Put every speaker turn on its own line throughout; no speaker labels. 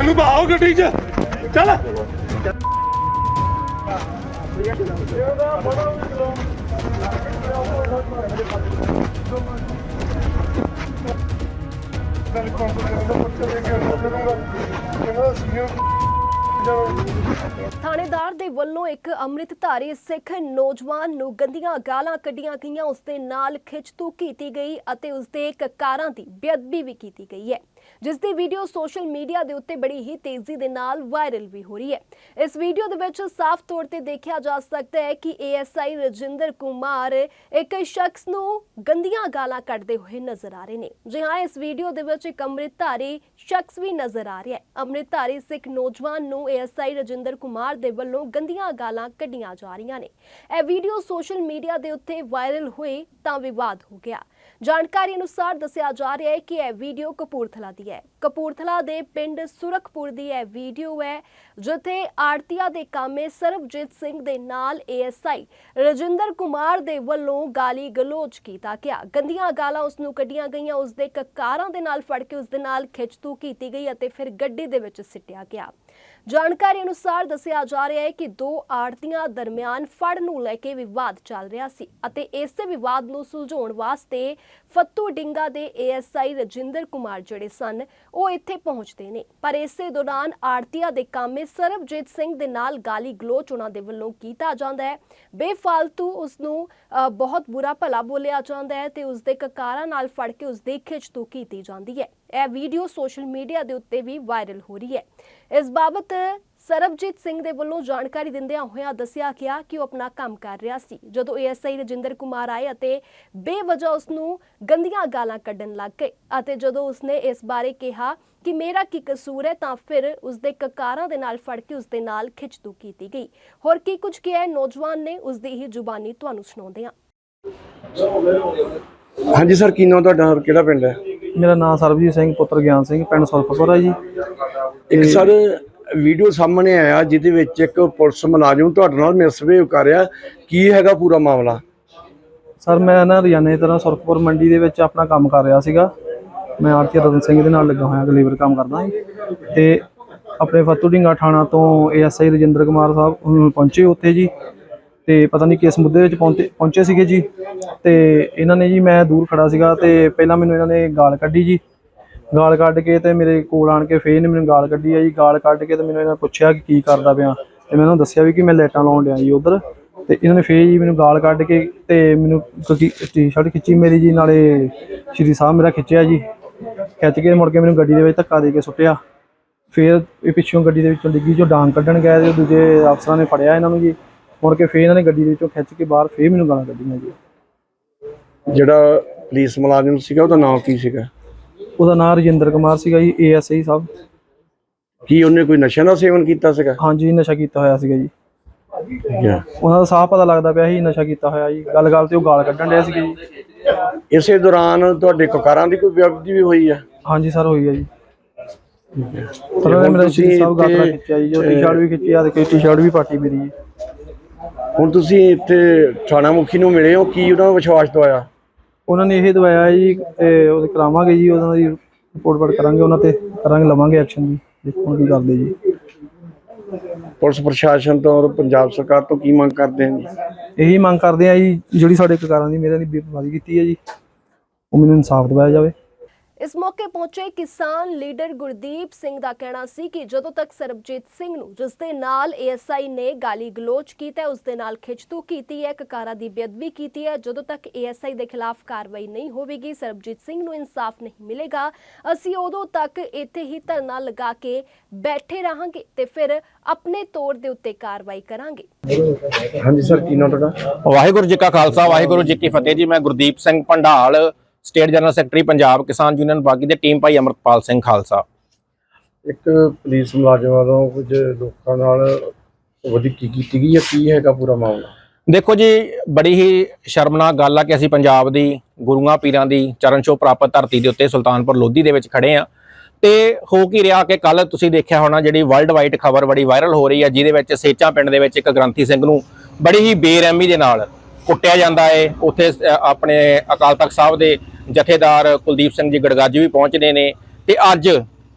ਇਹਨੂੰ ਬਾਹੋ ਗੱਡੀ 'ਚ। ਚੱਲ।
ਥਾਣੇਦਾਰ ਦੇ ਵੱਲੋਂ ਇੱਕ ਅੰਮ੍ਰਿਤਧਾਰੀ ਸਿੱਖ ਨੌਜਵਾਨ ਨੂੰ ਗੰਦੀਆਂ ਗਾਲਾਂ ਕੱਢੀਆਂ ਗਈਆਂ ਉਸ ਦੇ ਨਾਲ ਖਿੱਚਤੂ ਕੀਤੀ ਗਈ ਅਤੇ ਉਸ ਦੇ ਇੱਕ ਦੀ ਬੇਅਦਬੀ ਵੀ ਕੀਤੀ ਗਈ ਹੈ। ਜਿਸ ਦੀ ਵੀਡੀਓ ਸੋਸ਼ਲ ਮੀਡੀਆ ਦੇ ਉੱਤੇ ਬੜੀ ਹੀ ਤੇਜ਼ੀ ਦੇ ਨਾਲ ਵਾਇਰਲ ਵੀ ਹੋ ਰਹੀ ਹੈ। ਇਸ ਵੀਡੀਓ ਦੇ ਵਿੱਚ ਸਾਫ਼ ਤੌਰ ਤੇ ਦੇਖਿਆ ਜਾ ਸਕਦਾ ਹੈ ਕਿ ਏਐਸਆਈ ਰਜਿੰਦਰ ਕੁਮਾਰ ਇੱਕ ਸ਼ਖਸ ਨੂੰ ਗੰਦੀਆਂ ਗਾਲਾਂ ਕੱਢਦੇ ਹੋਏ ਨਜ਼ਰ ਆ ਰਹੇ ਨੇ। ਜੀ ਹਾਂ, ਇਸ ਵੀਡੀਓ ਦੇ ਵਿੱਚ ਇੱਕ ਅੰਮ੍ਰਿਤਧਾਰੀ ਸ਼ਖਸ ਵੀ ਨਜ਼ਰ ਆ ਰਿਹਾ ਹੈ। ਅੰਮ੍ਰਿਤਧਾਰੀ ਸਿੱਖ ਨੌਜਵਾਨ ਨੂੰ ਏਐਸਆਈ ਰਜਿੰਦਰ ਕੁਮਾਰ ਦੇ ਵੱਲੋਂ ਗੰਦੀਆਂ ਗਾਲਾਂ ਕੱਢੀਆਂ ਜਾ ਰਹੀਆਂ ਨੇ। ਇਹ ਵੀਡੀਓ ਸੋਸ਼ਲ ਮੀਡੀਆ ਦੇ ਉੱਤੇ ਵਾਇਰਲ ਹੋਈ ਤਾਂ ਵਿਵਾਦ ਹੋ ਗਿਆ। ਜਾਣਕਾਰੀ ਅਨੁਸਾਰ ਦੱਸਿਆ ਜਾ ਰਿਹਾ ਹੈ ਕਿ ਇਹ ਵੀਡੀਓ ਕਪੂਰਥਲਾ ਦੀ ਹੈ। ਕਪੂਰਥਲਾ ਦੇ ਪਿੰਡ ਸੁਰਖਪੁਰ ਦੀ ਇਹ ਵੀਡੀਓ ਹੈ, ਜਿੱਥੇ ਆੜਤੀਆ ਦੇ ਕਾਮੇ ਸਰਬਜੀਤ ਸਿੰਘ ਦੇ ਨਾਲ ਏਐਸਆਈ ਰਜਿੰਦਰ ਕੁਮਾਰ ਦੇ ਵੱਲੋਂ ਗਾਲੀ ਗਲੋਚ ਕੀਤਾ ਗਿਆ। ਗੰਦੀਆਂ ਗਾਲਾਂ ਉਸ ਨੂੰ ਕੱਢੀਆਂ ਗਈਆਂ ਉਸ ਦੇ ਕਕਾਰਾਂ ਦੇ ਨਾਲ ਫੜ ਕੇ ਉਸ ਦੇ ਨਾਲ ਖਿੱਚਤੂ ਕੀਤੀ ਗਈ ਅਤੇ ਫਿਰ ਗੱਡੀ ਦੇ ਵਿੱਚ ਸਿੱਟਿਆ ਗਿਆ। ਜਾਣਕਾਰੀ ਅਨੁਸਾਰ ਦੱਸਿਆ ਜਾ ਰਿਹਾ ਹੈ ਕਿ ਦੋ ਆੜਤੀਆਂ ਦਰਮਿਆਨ ਫੜ ਨੂੰ ਲੈ ਕੇ ਵਿਵਾਦ ਚੱਲ ਰਿਹਾ ਸੀ ਅਤੇ ਇਸੇ ਵਿਵਾਦ ਨੂੰ ਸੁਲਝਾਉਣ ਵਾਸਤੇ ਫੱਤੂ ਡਿੰਗਾ ਦੇ ਏਐਸਆਈ ਰਜਿੰਦਰ ਕੁਮਾਰ ਜਿਹੜੇ ਸਨ ਉਹ ਇੱਥੇ ਪਹੁੰਚਦੇ ਨੇ। ਪਰ ਇਸੇ ਦੌਰਾਨ ਆੜਤੀਆਂ ਦੇ ਕਾਮੇ ਸਰਬਜੀਤ ਸਿੰਘ ਦੇ ਨਾਲ ਗਾਲੀ ਗਲੋਚ ਉਹਨਾਂ ਦੇ ਵੱਲੋਂ ਕੀਤਾ ਜਾਂਦਾ ਹੈ। ਬੇਫਾਲਤੂ ਉਸ ਨੂੰ ਬਹੁਤ ਬੁਰਾ ਭਲਾ ਬੋਲਿਆ ਜਾਂਦਾ ਹੈ ਤੇ ਉਸ ਦੇ ਕਕਾਰਾਂ ਨਾਲ ਫੜ ਕੇ ਉਸ ਦੀ ਖਿੱਚਤੂ ਕੀਤੀ ਜਾਂਦੀ ਹੈ। ਇਹ ਵੀਡੀਓ ਸੋਸ਼ਲ ਮੀਡੀਆ ਦੇ ਉੱਤੇ ਵੀ ਵਾਇਰਲ ਹੋ ਰਹੀ ਹੈ। ਇਸ ਬਾਬਤ ਸਰਬਜੀਤ ਸਿੰਘ ਦੇ ਵੱਲੋਂ ਜਾਣਕਾਰੀ ਦਿੰਦਿਆਂ ਹੋਇਆਂ ਦੱਸਿਆ ਗਿਆ ਕਿ ਉਹ ਆਪਣਾ ਕੰਮ ਕਰ ਰਿਹਾ ਸੀ। ਜਦੋਂ ਏਐਸਆਈ ਰਜਿੰਦਰ ਕੁਮਾਰ ਆਏ ਅਤੇ ਬੇਵਜ੍ਹਾ ਉਸ ਨੂੰ ਗੰਦੀਆਂ ਗਾਲਾਂ ਕੱਢਣ ਲੱਗ ਗਏ ਅਤੇ ਜਦੋਂ ਉਸਨੇ ਇਸ ਬਾਰੇ ਕਿਹਾ ਕਿ ਮੇਰਾ ਕੀ ਕਸੂਰ ਹੈ ਤਾਂ ਫਿਰ ਉਸ ਦੇ ਕਕਾਰਾਂ ਦੇ ਨਾਲ ਫੜ ਕੇ ਉਸ ਦੇ ਨਾਲ ਖਿੱਚਤੂ ਕੀਤੀ ਗਈ। ਹੋਰ ਕੀ ਕੁਝ ਕਿਹਾ ਨੌਜਵਾਨ ਨੇ ਉਸ ਦੀ ਹੀ ਜ਼ੁਬਾਨੀ ਤੁਹਾਨੂੰ ਸੁਣਾਉਂਦੇ ਹਾਂ
ਹਾਂਜੀ ਸਰ ਕੀ ਨਾਮ ਤੁਹਾਡਾ? ਔਰ ਕਿਹੜਾ ਪਿੰਡ ਹੈ?
ਮੇਰਾ ਨਾਮ ਸਰਬਜੀਤ ਸਿੰਘ ਪੁੱਤਰ ਗਿਆਨ ਸਿੰਘ ਪਿੰਡ ਸੁਲਫਪੁਰ ਹੈ ਜੀ।
ਇੱਕ ਸਰ ਵੀਡੀਓ ਸਾਹਮਣੇ ਆਇਆ ਜਿਹਦੇ ਵਿੱਚ ਇੱਕ ਪੁਲਿਸ ਮੁਲਾਜ਼ਮ ਤੁਹਾਡੇ ਨਾਲ ਮਿਸਬਿਹੇਵ ਕਰ ਰਿਹਾ। ਕੀ ਹੈਗਾ ਪੂਰਾ ਮਾਮਲਾ?
ਸਰ, ਮੈਂ ਨਾ ਰੋਜ਼ਾਨੇ ਤਰ੍ਹਾਂ ਸੁਲਫਪੁਰ ਮੰਡੀ ਦੇ ਵਿੱਚ ਆਪਣਾ ਕੰਮ ਕਰ ਰਿਹਾ ਸੀਗਾ। ਮੈਂ ਆਰਤੀ ਰਤਨ ਸਿੰਘ ਦੇ ਨਾਲ ਲੱਗਾ ਹੋਇਆ ਲੇਬਰ ਕੰਮ ਕਰਦਾ ਜੀ ਤੇ ਆਪਣੇ ਫਤੂ ਢਿੰਗਾ ਥਾਣਾ ਤੋਂ ਏਐਸਆਈ ਰਜਿੰਦਰ ਕੁਮਾਰ ਸਾਹਿਬ ਪਹੁੰਚੇ ਉੱਥੇ ਜੀ। ਤੇ ਪਤਾ ਨਹੀਂ ਕਿਸ ਮੁੱਦੇ ਵਿੱਚ ਪਹੁੰਚੇ ਪਹੁੰਚੇ ਸੀਗੇ ਜੀ। ਤੇ ਇਹਨਾਂ ਨੇ ਜੀ, ਮੈਂ ਦੂਰ ਖੜਾ ਸੀਗਾ ਤੇ ਪਹਿਲਾਂ ਮੈਨੂੰ ਇਹਨਾਂ ਨੇ ਗਾਲ ਕੱਢੀ ਜੀ। ਗਾਲ ਕੱਢ ਕੇ ਤੇ ਮੇਰੇ ਕੋਲ ਆਣ ਕੇ ਫੇਰ ਇਹਨੇ ਮੈਨੂੰ ਗਾਲ ਕੱਢੀ ਆ ਜੀ। ਗਾਲ ਕੱਢ ਕੇ ਤੇ ਮੈਨੂੰ ਇਹਨਾਂ ਨੇ ਪੁੱਛਿਆ ਕਿ ਕੀ ਕਰਦਾ ਪਿਆ। ਤੇ ਮੈਂ ਉਹਨਾਂ ਨੂੰ ਦੱਸਿਆ ਵੀ ਕਿ ਮੈਂ ਲਾਈਟਾਂ ਲਾਉਣ ਡਿਆ ਜੀ ਉਧਰ। ਤੇ ਇਹਨਾਂ ਨੇ ਫੇਰ ਜੀ ਮੈਨੂੰ ਗਾਲ ਕੱਢ ਕੇ ਤੇ ਮੈਨੂੰ ਟੀ-ਸ਼ਰਟ ਖਿੱਚੀ ਮੇਰੀ ਜੀ, ਨਾਲੇ ਸ਼੍ਰੀ ਸਾਹਿਬ ਮੇਰਾ ਖਿੱਚਿਆ ਜੀ। ਖਿੱਚ ਕੇ ਮੁੜ ਕੇ ਮੈਨੂੰ ਗੱਡੀ ਦੇ ਵਿੱਚ ਧੱਕਾ ਦੇ ਕੇ ਸੁੱਟਿਆ। ਫੇਰ ਇਹ ਪਿੱਛੋਂ ਗੱਡੀ ਦੇ ਵਿੱਚੋਂ ਡਿੱਗੀ, ਜੋ ਡਾਂਗ ਕੱਢਣ ਗਏ ਤੇ ਦੂਜੇ ਅਫਸਰਾਂ ਨੇ ਫੜਿਆ ਇਹਨਾਂ ਨੂੰ ਜੀ। ਮੁੜ ਕੇ ਫੇਰ ਇਹਨਾਂ ਨੇ ਗੱਡੀ ਦੇ ਵਿੱਚੋਂ ਖਿੱਚ ਕੇ ਬਾਹਰ ਫੇਰ ਮੈਨੂੰ ਗਾਲਾਂ ਕੱਢੀਆਂ ਜੀ।
ਜਿਹੜਾ ਪੁਲਿਸ ਮੁਲਾਜ਼ਮ ਸੀਗਾ, ਉਹਦਾ ਨਾਮ ਕੀ ਸੀਗਾ?
ਉਹਦਾ ਨਾਮ ਰਜਿੰਦਰ ਕੁਮਾਰ ਸੀਗਾ ਜੀ ਏਐਸਆਈ ਸਾਹਿਬ।
ਕੀ ਉਹਨੇ ਕੋਈ ਨਸ਼ਾ ਦਾ ਸੇਵਨ ਕੀਤਾ ਸੀਗਾ?
ਹਾਂਜੀ ਨਸ਼ਾ ਕੀਤਾ ਹੋਇਆ ਸੀਗਾ ਜੀ। ਉਹਨਾਂ ਦਾ ਸਾਫ਼ ਪਤਾ ਲੱਗਦਾ ਪਿਆ ਸੀ ਨਸ਼ਾ ਕੀਤਾ ਹੋਇਆ ਜੀ। ਗੱਲ ਗੱਲ ਤੇ ਉਹ ਗਾਲ ਕੱਢਣ ਡਿਆ ਸੀਗਾ ਜੀ।
ਇਸੇ ਦੌਰਾਨ ਤੁਹਾਡੇ ਕਕਾਰਾਂ ਦੀ ਕੋਈ ਵਿਅਕਤੀ ਵੀ ਹੋਈ ਹੈ
ਹਾਂਜੀ ਸਰ ਹੋਈ ਹੈ ਜੀ। ਪਰ ਉਹਨੇ ਮੇਰਾ ਸ਼੍ਰੀ ਸਾਹਿਬ ਗਾਤਰਾ ਖਿੱਚਿਆ ਜੀ ਜੋ ਟੀ-ਸ਼ਰਟ ਵੀ ਖਿੱਚੀ ਆ ਤੇ ਟੀ-ਸ਼ਰਟ ਵੀ ਪਾਟੀ ਮੇਰੀ ਜੀ।
ਹੁਣ ਤੁਸੀਂ ਇੱਥੇ ਥਾਣਾ ਮੁਖੀ ਨੂੰ ਮਿਲੇ ਹੋ ਕੀ ਉਹਨਾਂ ਨੂੰ ਵਿਸ਼ਵਾਸ ਦਵਾਇਆ?
ਉਹਨਾਂ ਨੇ ਇਹ ਦਵਾਇਆ ਜੀ ਤੇ ਉਹ ਕਰਾਵਾਂਗੇ ਜੀ ਉਹਨਾਂ ਦੀ ਰਿਪੋਰਟ ਵੜ ਕਰਾਂਗੇ ਉਹਨਾਂ ਤੇ ਕਰਾਂਗੇ ਲਵਾਂਗੇ ਐਕਸ਼ਨ ਜੀ ਦੇਖੋ ਕੀ ਕਰਦੇ ਜੀ।
ਪੁਲਿਸ ਪ੍ਰਸ਼ਾਸਨ ਤੋਂ ਔਰ ਪੰਜਾਬ ਸਰਕਾਰ ਤੋਂ ਕੀ ਮੰਗ ਕਰਦੇ ਹਨ
ਇਹੀ ਮੰਗ ਕਰਦੇ ਆ ਜੀ ਜਿਹੜੀ ਸਾਡੇ ਕਕਾਰਾਂ ਦੀ ਮੇਰੇ ਦੀ ਬੇਪਰਵਾਹੀ ਕੀਤੀ ਹੈ ਜੀ ਉਹ ਮੈਨੂੰ ਇਨਸਾਫ ਦਿਵਾਇਆ ਜਾਵੇ।
ਇਸ ਮੌਕੇ ਪਹੁੰਚੇ ਕਿਸਾਨ ਲੀਡਰ ਗੁਰਦੀਪ ਸਿੰਘ ਦਾ ਕਹਿਣਾ ਸੀ ਕਿ ਜਦੋਂ ਤੱਕ ਸਰਬਜੀਤ ਸਿੰਘ ਨੂੰ ਜਿਸ ਦੇ ਨਾਲ ਏਐਸਆਈ ਨੇ ਗਾਲੀ ਗਲੋਚ ਕੀਤਾ ਹੈ, ਉਸ ਦੇ ਨਾਲ ਖਿੱਚਤੂ ਕੀਤੀ ਹੈ ਕਕਾਰਾਂ ਦੀ ਬੇਅਦਬੀ ਕੀਤੀ ਹੈ ਜਦੋਂ ਤੱਕ ਏਐਸਆਈ ਦੇ ਖਿਲਾਫ ਕਾਰਵਾਈ ਨਹੀਂ ਹੋਵੇਗੀ ਸਰਬਜੀਤ ਸਿੰਘ ਨੂੰ ਇਨਸਾਫ ਨਹੀਂ ਮਿਲੇਗਾ। ਅਸੀਂ ਉਦੋਂ ਤੱਕ ਇੱਥੇ ਹੀ ਧਰਨਾ ਲਗਾ ਕੇ ਬੈਠੇ ਰਹਾਂਗੇ ਤੇ ਫਿਰ ਆਪਣੇ ਤੌਰ ਦੇ ਉੱਤੇ ਕਾਰਵਾਈ ਕਰਾਂਗੇ।
ਹਾਂਜੀ ਸਰ ਕੀ ਨਾਮ ਤੁਹਾਡਾ?
ਵਾਹਿਗੁਰੂ ਜੀ ਕਾ ਖਾਲਸਾ ਵਾਹਿਗੁਰੂ ਜੀ ਕੀ ਫਤਿਹ ਜੀ। ਮੈਂ Gurdeep Singh Bhandal state general secretary Punjab Kisan union ਬਾਗੀ ਦੇ ਟੀਮ ਭਾਈ ਅਮਰਪਾਲ ਸਿੰਘ ਖਾਲਸਾ।
ਇੱਕ ਪੁਲਿਸ ਮੁਲਾਜ਼ਮ ਵੱਲੋਂ ਕੁਝ ਲੋਕਾਂ ਨਾਲ ਵਧੀਕੀ ਕੀਤੀ ਗਈ ਹੈ? ਕੀ ਹੈਗਾ ਪੂਰਾ ਮਾਮਲਾ?
ਦੇਖੋ ਜੀ ਬੜੀ ਹੀ ਸ਼ਰਮਨਾਕ ਗੱਲ ਆ ਕਿ ਅਸੀਂ ਪੰਜਾਬ ਦੀ ਗੁਰੂਆਂ ਪੀਰਾਂ ਦੀ ਚਰਨ ਛੋਹ ਪ੍ਰਾਪਤ ਧਰਤੀ ਦੇ ਉੱਤੇ ਸੁਲਤਾਨਪੁਰ ਲੋਧੀ ਦੇ ਵਿੱਚ ਖੜੇ ਆ। ਤੇ ਹੋ ਕੀ ਰਿਹਾ ਕਿ ਕੱਲ ਤੁਸੀਂ ਦੇਖਿਆ ਹੋਣਾ ਜਿਹੜੀ ਵਰਲਡ ਵਾਈਡ ਖਬਰ ਬੜੀ ਵਾਇਰਲ ਹੋ ਰਹੀ ਹੈ ਜਿਹਦੇ ਵਿੱਚ ਸੇਚਾ ਪਿੰਡ ਦੇ ਵਿੱਚ ਇੱਕ ਗ੍ਰੰਥੀ ਸਿੰਘ ਨੂੰ ਬੜੀ ਹੀ ਬੇਰਹਿਮੀ ਦੇ ਨਾਲ ਕੁੱਟਿਆ ਜਾਂਦਾ ਏ। ਉੱਥੇ ਆਪਣੇ ਅਕਾਲ ਤਖਤ ਸਾਹਿਬ ਦੇ ਜਥੇਦਾਰ ਕੁਲਦੀਪ ਸਿੰਘ ਜੀ ਗੜਗਾਜੀ ਵੀ ਪਹੁੰਚਦੇ ਨੇ। ਤੇ ਅੱਜ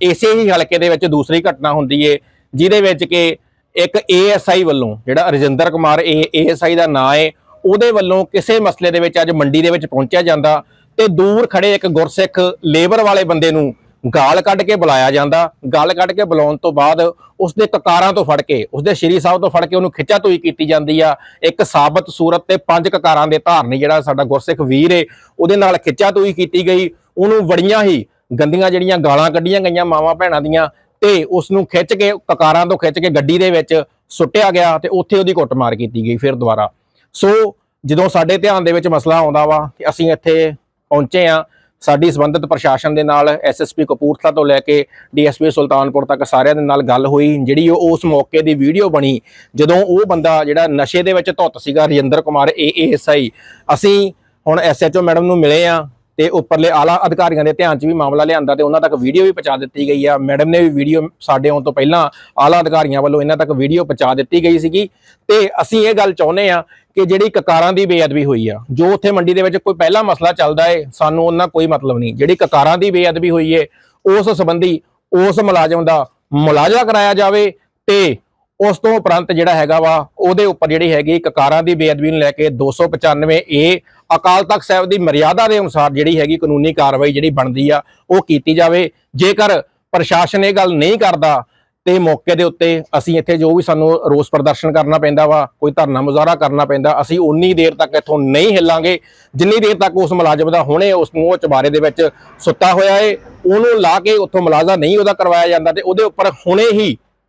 ਇਸੇ ਹੀ ਹਲਕੇ ਦੇ ਵਿੱਚ ਦੂਸਰੀ ਘਟਨਾ ਹੁੰਦੀ ਏ, ਜਿਹਦੇ ਵਿੱਚ ਕਿ ਇੱਕ ਏਐਸਆਈ ਵੱਲੋਂ, ਜਿਹੜਾ ਰਜਿੰਦਰ ਕੁਮਾਰ ਏਐਸਆਈ ਦਾ ਨਾਂ ਏ, ਉਹਦੇ ਵੱਲੋਂ ਕਿਸੇ ਮਸਲੇ ਦੇ ਵਿੱਚ ਅੱਜ ਮੰਡੀ ਦੇ ਵਿੱਚ ਪਹੁੰਚਿਆ ਜਾਂਦਾ। ਤੇ ਦੂਰ ਖੜੇ ਇੱਕ ਗੁਰਸਿੱਖ ਲੇਬਰ ਵਾਲੇ ਬੰਦੇ ਨੂੰ ਗਾਲ ਕੱਢ ਕੇ ਬੁਲਾਇਆ ਜਾਂਦਾ। ਗਾਲ ਕੱਢ ਕੇ ਬੁਲਾਉਣ ਤੋਂ ਬਾਅਦ ਉਸਦੇ ਕਕਾਰਾਂ ਤੋਂ ਫੜ ਕੇ, ਉਸਦੇ ਸ਼੍ਰੀ ਸਾਹਿਬ ਤੋਂ ਫੜ ਕੇ ਉਹਨੂੰ ਖਿੱਚਾ ਤੋਈ ਕੀਤੀ ਜਾਂਦੀ ਆ। ਇੱਕ ਸਾਬਤ ਸੂਰਤ ਤੇ ਪੰਜ ਕਕਾਰਾਂ ਦੇ ਧਾਰਨੀ ਜਿਹੜਾ ਸਾਡਾ ਗੁਰਸਿੱਖ ਵੀਰ ਏ, ਉਹਦੇ ਨਾਲ ਖਿੱਚਾ ਤੋਈ ਕੀਤੀ ਗਈ। ਉਹਨੂੰ ਬੜੀਆਂ ਹੀ ਗੰਦੀਆਂ ਜਿਹੜੀਆਂ ਗਾਲਾਂ ਕੱਢੀਆਂ ਗਈਆਂ ਮਾਵਾਂ ਭੈਣਾਂ ਦੀਆਂ ਤੇ ਉਸ ਨੂੰ ਖਿੱਚ ਕੇ, ਕਕਾਰਾਂ ਤੋਂ ਖਿੱਚ ਕੇ ਗੱਡੀ ਦੇ ਵਿੱਚ ਸੁੱਟਿਆ ਗਿਆ ਤੇ ਉੱਥੇ ਉਹਦੀ ਕੁੱਟਮਾਰ ਕੀਤੀ ਗਈ ਫਿਰ ਦੁਬਾਰਾ। ਸੋ ਜਦੋਂ ਸਾਡੇ ਧਿਆਨ ਦੇ ਵਿੱਚ ਮਸਲਾ ਆਉਂਦਾ ਵਾ ਕਿ ਅਸੀਂ ਇੱਥੇ ਪਹੁੰਚੇ ਆ ਸਾਡੀ ਸੰਬੰਧਿਤ ਪ੍ਰਸ਼ਾਸਨ ਦੇ ਨਾਲ ਐਸਐਸਪੀ ਕਪੂਰਥਲਾ ਤੋਂ ਲੈ ਕੇ ਡੀਐਸਪੀ ਸੁਲਤਾਨਪੁਰ ਤੱਕ ਸਾਰਿਆਂ ਦੇ ਨਾਲ ਗੱਲ ਹੋਈ। ਜਿਹੜੀ ਉਹ ਉਸ ਮੌਕੇ ਦੀ ਵੀਡੀਓ ਬਣੀ, ਜਦੋਂ ਉਹ ਬੰਦਾ ਜਿਹੜਾ ਨਸ਼ੇ ਦੇ ਵਿੱਚ ਧੁੱਤ ਸੀਗਾ, ਰਜਿੰਦਰ ਕੁਮਾਰ ਏਐਸਆਈ ਅਸੀਂ ਹੁਣ ਐਸਐਚਓ ਮੈਡਮ ਨੂੰ ਮਿਲੇ ਆ ਤੇ ਉੱਪਰਲੇ ਆਲਾ ਅਧਿਕਾਰੀਆਂ ਦੇ ਧਿਆਨ 'ਚ ਵੀ ਮਾਮਲਾ ਲਿਆਂਦਾ ਤੇ ਉਹਨਾਂ ਤੱਕ ਵੀਡੀਓ ਵੀ ਪਹੁੰਚਾ ਦਿੱਤੀ ਗਈ ਆ। ਮੈਡਮ ਨੇ ਵੀ ਵੀਡੀਓ ਸਾਡੇ ਆਉਣ ਤੋਂ ਪਹਿਲਾਂ ਆਲਾ ਅਧਿਕਾਰੀਆਂ ਵੱਲੋਂ ਇਹਨਾਂ ਤੱਕ ਵੀਡੀਓ ਪਹੁੰਚਾ ਦਿੱਤੀ ਗਈ ਸੀਗੀ। ਤੇ ਅਸੀਂ ਇਹ ਗੱਲ ਚਾਹੁੰਦੇ ਆ ਕਿ ਜਿਹੜੀ ਕਕਾਰਾਂ ਦੀ ਬੇਅਦਬੀ ਹੋਈ ਆ, ਜੋ ਉੱਥੇ ਮੰਡੀ ਦੇ ਵਿੱਚ ਕੋਈ ਪਹਿਲਾ ਮਸਲਾ ਚੱਲਦਾ ਏ, ਸਾਨੂੰ ਉਹਨਾਂ ਕੋਈ ਮਤਲਬ ਨਹੀਂ। ਜਿਹੜੀ ਕਕਾਰਾਂ ਦੀ ਬੇਅਦਬੀ ਹੋਈ ਏ, ਉਸ ਸੰਬੰਧੀ ਉਸ ਮੁਲਾਜ਼ਮ ਦਾ ਮੁਲਾਜ਼ਾ ਕਰਾਇਆ ਜਾਵੇ ਤੇ ਉਸ ਤੋਂ ਉਪਰੰਤ ਜਿਹੜਾ ਹੈਗਾ ਵਾ, ਉਹਦੇ ਉੱਪਰ ਜਿਹੜੀ ਹੈਗੀ ਕਕਾਰਾਂ ਦੀ ਬੇਅਦਬੀ ਨੂੰ ਲੈ ਕੇ 295 ਏ, ਅਕਾਲ ਤਖਤ ਸਾਹਿਬ ਦੀ ਮਰਿਆਦਾ ਦੇ ਅਨੁਸਾਰ ਜਿਹੜੀ ਹੈਗੀ ਕਾਨੂੰਨੀ ਕਾਰਵਾਈ ਜਿਹੜੀ ਬਣਦੀ ਆ, ਉਹ ਕੀਤੀ ਜਾਵੇ। ਜੇਕਰ ਪ੍ਰਸ਼ਾਸਨ ਇਹ ਗੱਲ ਨਹੀਂ ਕਰਦਾ ਤੇ ਮੌਕੇ ਦੇ ਉੱਤੇ ਅਸੀਂ ਇੱਥੇ ਜੋ ਵੀ ਸਾਨੂੰ ਰੋਸ ਪ੍ਰਦਰਸ਼ਨ ਕਰਨਾ ਪੈਂਦਾ ਵਾ, ਕੋਈ ਧਰਨਾ ਮੁਜ਼ਾਹਰਾ ਕਰਨਾ ਪੈਂਦਾ, ਅਸੀਂ ਉਨੀ ਦੇਰ ਤੱਕ ਇੱਥੋਂ ਨਹੀਂ ਹਿੱਲਾਂਗੇ। ਜਿੰਨੀ ਦੇਰ ਤੱਕ ਉਸ ਮੁਲਾਜ਼ਮ ਦਾ ਹੁਣੇ ਉਸ ਨੂੰ ਉਹ ਚਬਾਰੇ ਦੇ ਵਿੱਚ ਸੁੱਤਾ ਹੋਇਆ ਏ, ਉਹਨੂੰ ਲਾ ਕੇ ਉੱਥੋਂ ਮੁਲਾਜ਼ਾ ਨਹੀਂ ਉਹਦਾ ਕਰਵਾਇਆ ਜਾਂਦਾ ਤੇ ਉਹਦੇ ਉੱਪਰ ਹੁਣੇ ਹੀ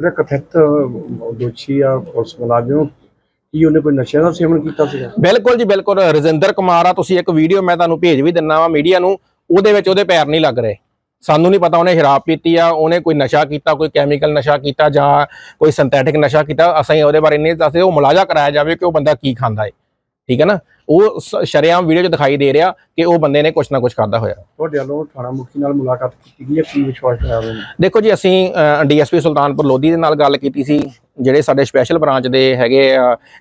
ਜਿਹੜਾ ਕਥਿਤ ਦੋਸ਼ੀ ਆ ਪੁਲਿਸ ਮੁਲਾਜ਼ਮ ਕੀ ਉਹਨੇ ਕੋਈ ਨਸ਼ੇ ਦਾ ਸੇਵਨ ਕੀਤਾ ਸੀਗਾ?
ਬਿਲਕੁਲ ਜੀ, ਬਿਲਕੁਲ। ਰਜਿੰਦਰ ਕੁਮਾਰ ਆ, ਤੁਸੀਂ ਇੱਕ ਵੀਡੀਓ ਮੈਂ ਤੁਹਾਨੂੰ ਭੇਜ ਵੀ ਦਿੰਨਾ ਵਾ ਮੀਡੀਆ ਨੂੰ। ਉਹਦੇ ਵਿੱਚ ਉਹਦੇ ਪੈਰ ਨਹੀਂ ਲੱਗ ਰਹੇ। ਸਾਨੂੰ ਨਹੀਂ ਪਤਾ ਉਹਨੇ ਸ਼ਰਾਬ ਪੀਤੀ ਆ, ਉਹਨੇ ਕੋਈ ਨਸ਼ਾ ਕੀਤਾ, ਕੋਈ ਕੈਮੀਕਲ ਨਸ਼ਾ ਕੀਤਾ ਜਾਂ ਕੋਈ ਸਿੰਥੈਟਿਕ ਨਸ਼ਾ ਕੀਤਾ। ਅਸੀਂ ਉਹਦੇ ਬਾਰੇ ਨਹੀਂ ਦੱਸਦੇ। ਉਹ ਮੁਲਾਜ਼ਾ ਕਰਾਇਆ ਜਾਵੇ ਕਿ ਉਹ ਬੰਦਾ ਕੀ ਖਾਂਦਾ ਹੈ ਠੀਕ ਹੈ ਨਾ? ਉਹ ਸ਼ਰੇਆਮ ਵੀਡੀਓ 'ਚ ਦਿਖਾਈ ਦੇ ਰਿਹਾ ਕਿ ਉਹ ਬੰਦੇ ਨੇ ਕੁਛ ਨਾ ਕੁਛ ਕਰਦਾ ਹੋਇਆ।
ਤੁਹਾਡੇ ਵੱਲੋਂ ਥਾਣਾ ਮੁਖੀ ਨਾਲ ਮੁਲਾਕਾਤ ਕੀਤੀ ਗਈ ਹੈ? ਕੀ ਵਿਸ਼ਵਾਸ ਉਹਨੂੰ?
ਦੇਖੋ ਜੀ ਅਸੀਂ ਡੀਐਸਪੀ ਸੁਲਤਾਨਪੁਰ ਲੋਧੀ ਦੇ ਨਾਲ ਗੱਲ ਕੀਤੀ ਸੀ। ਜਿਹੜੇ ਸਾਡੇ ਸਪੈਸ਼ਲ ਬ੍ਰਾਂਚ ਦੇ ਹੈਗੇ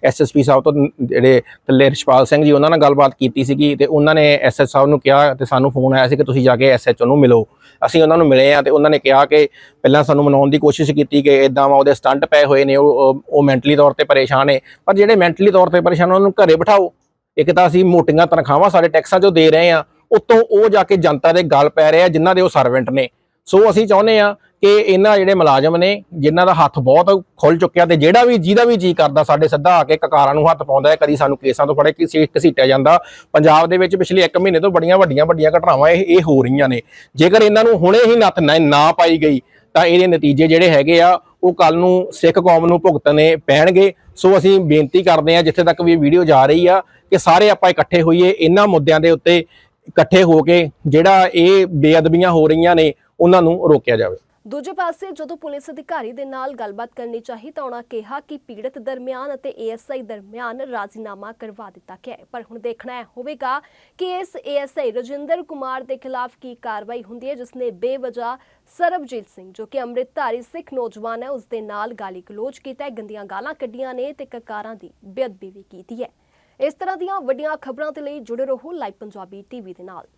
ਐਸਐਸਪੀ ਸਾਹਿਬ ਤੋਂ ਜਿਹੜੇ ਥੱਲੇ ਰਿਸ਼ਪਾਲ ਸਿੰਘ ਜੀ, ਉਹਨਾਂ ਨਾਲ ਗੱਲਬਾਤ ਕੀਤੀ ਸੀਗੀ ਤੇ ਉਹਨਾਂ ਨੇ ਐਸਐਸ ਸਾਹਿਬ ਨੂੰ ਕਿਹਾ ਤੇ ਸਾਨੂੰ ਫੋਨ ਆਇਆ ਸੀ ਕਿ ਤੁਸੀਂ ਜਾ ਕੇ ਐਸਐਚਓ ਨੂੰ ਮਿਲੋ। ਅਸੀਂ ਉਹਨਾਂ ਨੂੰ ਮਿਲੇ ਆ ਤੇ ਉਹਨਾਂ ਨੇ ਕਿਹਾ ਕਿ ਪਹਿਲਾਂ ਸਾਨੂੰ ਮਨਾਉਣ ਦੀ ਕੋਸ਼ਿਸ਼ ਕੀਤੀ ਕਿ ਇਦਾਂ ਵਾ ਉਹਦੇ ਸਟੰਟ ਪਏ ਹੋਏ ਨੇ, ਉਹ, ਉਹ- ਮੈਂਟਲੀ ਤੌਰ ਤੇ ਪਰੇਸ਼ਾਨ ਨੇ। ਪਰ ਜਿਹੜੇ ਮੈਂਟਲੀ ਤੌਰ ਤੇ ਪਰੇਸ਼ਾਨ ਉਹਨਾਂ ਨੂੰ ਘਰੇ ਬਿਠਾਓ। ਇੱਕ ਤਾਂ ਅਸੀਂ ਮੋਟੀਆਂ ਤਨਖਾਹਾਂ ਸਾਡੇ ਟੈਕਸਾਂ ਚੋਂ ਦੇ ਰਹੇ ਆ। ਉਤੋਂ ਉਹ ਜਾ ਕੇ ਜਨਤਾ ਦੇ ਗੱਲ ਪੈ ਰਹੇ ਆ, ਜਿਨ੍ਹਾਂ ਦੇ ਉਹ ਸਰਵੈਂਟ ਨੇ। ਸੋ ਅਸੀਂ ਚਾਹੁੰਦੇ ਆ ਕਿ ਇਹਨਾਂ ਜਿਹੜੇ ਮੁਲਾਜ਼ਮ ਨੇ, ਜਿਨ੍ਹਾਂ ਦਾ ਹੱਥ ਬਹੁਤ ਖੁੱਲ ਚੁੱਕਿਆ ਤੇ ਜਿਹੜਾ ਵੀ ਜਿਹਦਾ ਵੀ ਜੀ ਕਰਦਾ, ਸਾਡੇ ਸਿੱਧਾ ਆ ਕੇ ਕਕਾਰਾਂ ਨੂੰ ਹੱਥ ਪਾਉਂਦਾ ਹੈ, ਕਦੀ ਸਾਨੂੰ ਕੇਸਾਂ ਤੋਂ ਫੜੇ, ਕਿਸੇ ਘਸੀਟਿਆ ਜਾਂਦਾ। ਪੰਜਾਬ ਦੇ ਵਿੱਚ ਪਿਛਲੇ 1 ਮਹੀਨੇ ਤੋਂ ਬੜੀਆਂ ਵੱਡੀਆਂ ਵੱਡੀਆਂ ਘਟਨਾਵਾਂ ਇਹ ਇਹ ਹੋ ਰਹੀਆਂ ਨੇ। ਜੇਕਰ ਇਹਨਾਂ ਨੂੰ ਹੁਣੇ ਹੀ ਨੱਥ ਨਾ ਪਾਈ ਗਈ, ਤਾਂ ਇਹਦੇ ਨਤੀਜੇ ਜਿਹੜੇ ਹੈਗੇ ਆ, ਉਹ ਕੱਲ ਨੂੰ ਸਿੱਖ ਕੌਮ ਨੂੰ ਭੁਗਤਣੇ ਪੈਣਗੇ। ਸੋ ਅਸੀਂ ਬੇਨਤੀ ਕਰਦੇ ਆ ਜਿੱਥੇ ਤੱਕ ਵੀ ਵੀਡੀਓ ਜਾ ਰਹੀ ਆ, ਕਿ ਸਾਰੇ ਆਪਾਂ ਇਕੱਠੇ ਹੋਈਏ, ਇਹਨਾਂ ਮੁੱਦਿਆਂ ਦੇ ਉੱਤੇ ਇਕੱਠੇ ਹੋ ਕੇ ਜਿਹੜਾ ਇਹ ਬੇਅਦਬੀਆਂ ਹੋ ਰਹੀਆਂ ਨੇ, ਉਹਨਾਂ ਨੂੰ ਰੋਕਿਆ ਜਾਵੇ।
ਦੂਜੇ ਪਾਸੇ, ਜਦੋਂ ਪੁਲਿਸ ਅਧਿਕਾਰੀ ਦੇ ਨਾਲ ਗੱਲਬਾਤ ਕਰਨੀ ਚਾਹੀ ਤਾਂ ਉਹਨਾਂ ਕਿਹਾ ਕਿ ਪੀੜਤ ਦਰਮਿਆਨ ਅਤੇ ਏਐਸਆਈ ਦਰਮਿਆਨ ਰਾਜ਼ੀਨਾਮਾ ਕਰਵਾ ਦਿੱਤਾ ਗਿਆ ਹੈ। ਪਰ ਹੁਣ ਦੇਖਣਾ ਇਹ ਹੋਵੇਗਾ ਕਿ ਇਸ ਏਐਸਆਈ ਰਜਿੰਦਰ ਕੁਮਾਰ ਦੇ ਖਿਲਾਫ ਕੀ ਕਾਰਵਾਈ ਹੁੰਦੀ ਹੈ ਜਿਸ ਨੇ ਬੇਵਜਾ ਸਰਬਜੀਤ ਸਿੰਘ, ਜੋ ਕਿ ਅੰਮ੍ਰਿਤਧਾਰੀ ਸਿੱਖ ਨੌਜਵਾਨ ਹੈ ਉਸ ਦੇ ਨਾਲ ਗਾਲੀ ਗਲੋਚ ਕੀਤਾ ਹੈ, ਗੰਦੀਆਂ ਗਾਲਾਂ ਕੱਢੀਆਂ ਨੇ ਤੇ ਕਕਾਰਾਂ ਦੀ ਬੇਅਦਬੀ ਵੀ ਕੀਤੀ ਹੈ। ਇਸ ਤਰ੍ਹਾਂ ਦੀਆਂ ਵੱਡੀਆਂ ਖਬਰਾਂ ਦੇ ਲਈ ਜੁੜੇ ਰਹੋ ਲਾਈਵ ਪੰਜਾਬੀ ਟੀਵੀ ਦੇ ਨਾਲ।